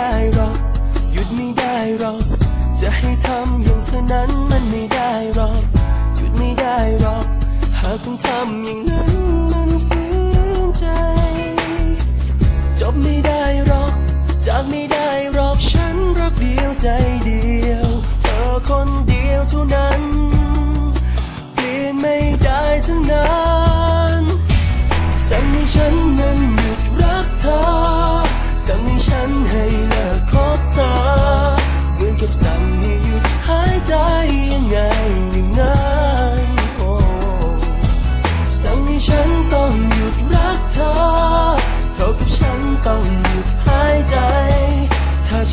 ไม่ได้หรอก จะให้ทำอย่างเธอนั้นมันไม่ได้หรอก หยุดไม่ได้หรอก หากต้องทำอย่างนั้นมันฝืนใจ จบไม่ได้หรอก จากไม่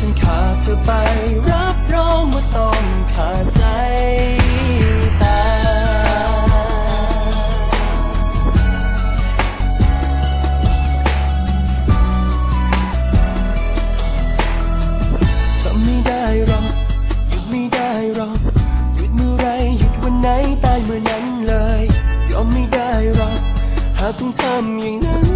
ฉันขาดเธอไป รับรองว่าต้องขาดใจตายทำไม่ได้หรอกหยุดไม่ได้หรอกหยุดเมื่อไรหยุดวันไหนตายเมื่อนั้นเลย ยอมไม่ได้หรอกหากต้องทำอย่างนั้น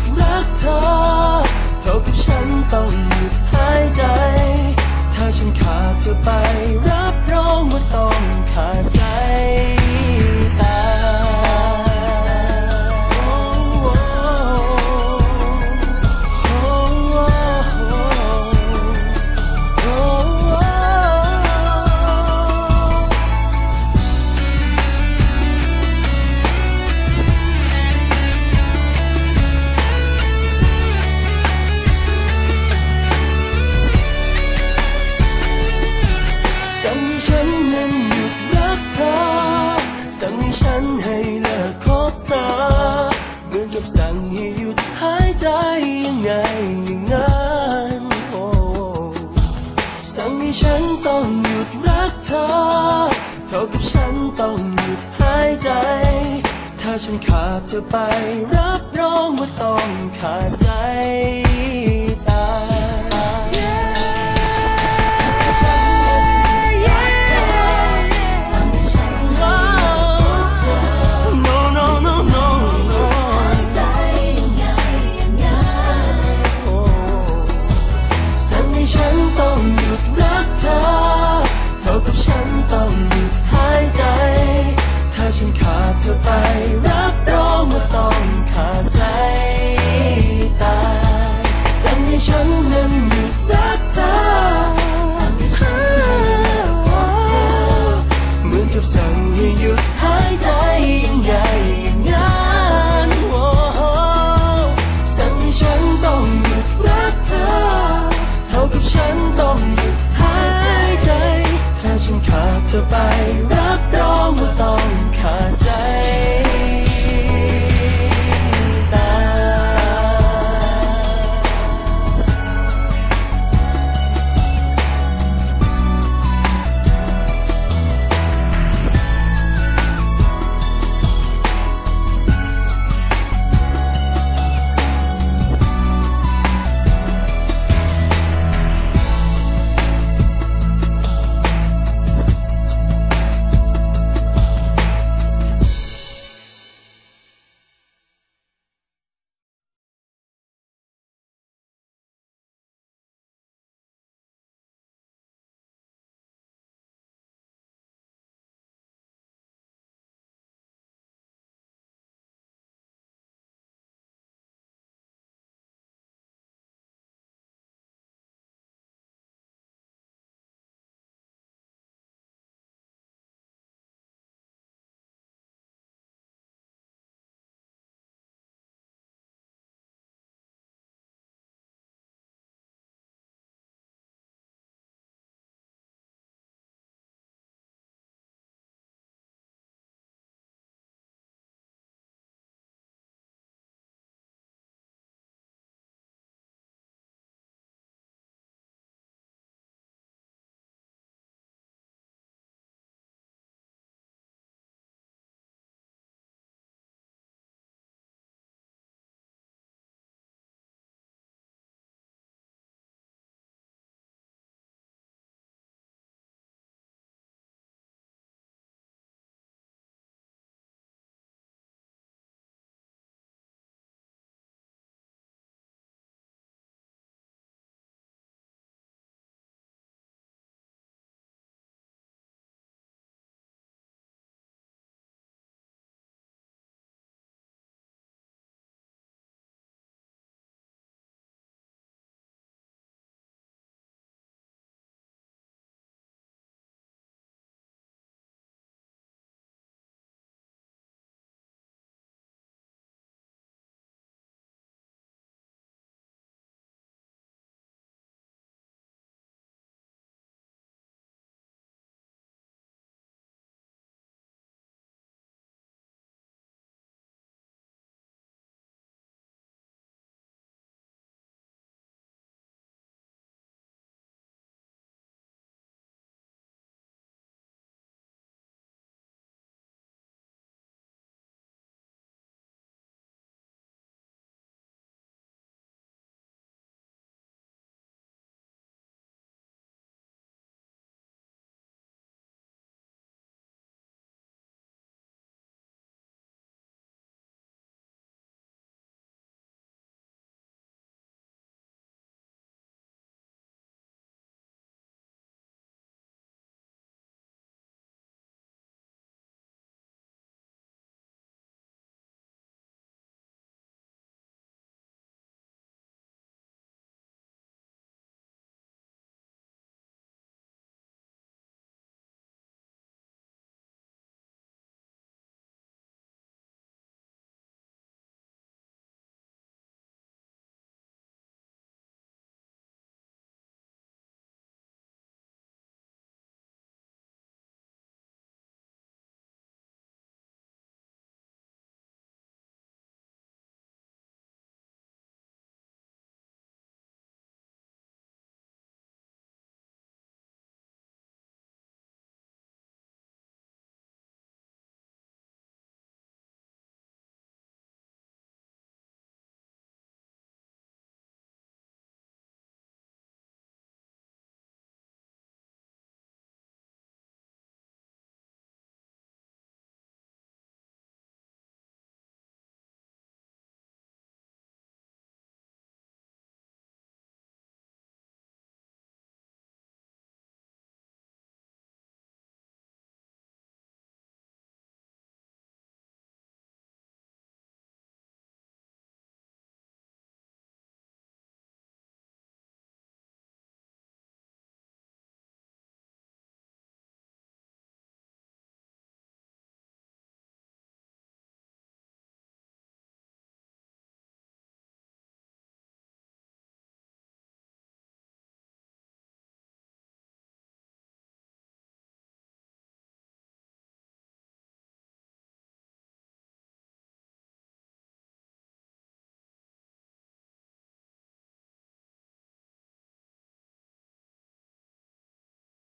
ดรักเธอ เท่ากับฉันต้องหยุดหายใจ ถ้าฉันขาดเธอไปรับรองว่าต้องขาดใจ กับสั่งให้หยุดหายใจยังไงอย่างนั้นโอ้สั่งให้ฉันต้องหยุดรักเธอเท่ากับฉันต้องหยุดหายใจ ถ้าฉันขาดเธอไปรับรองว่าต้องขาดใจ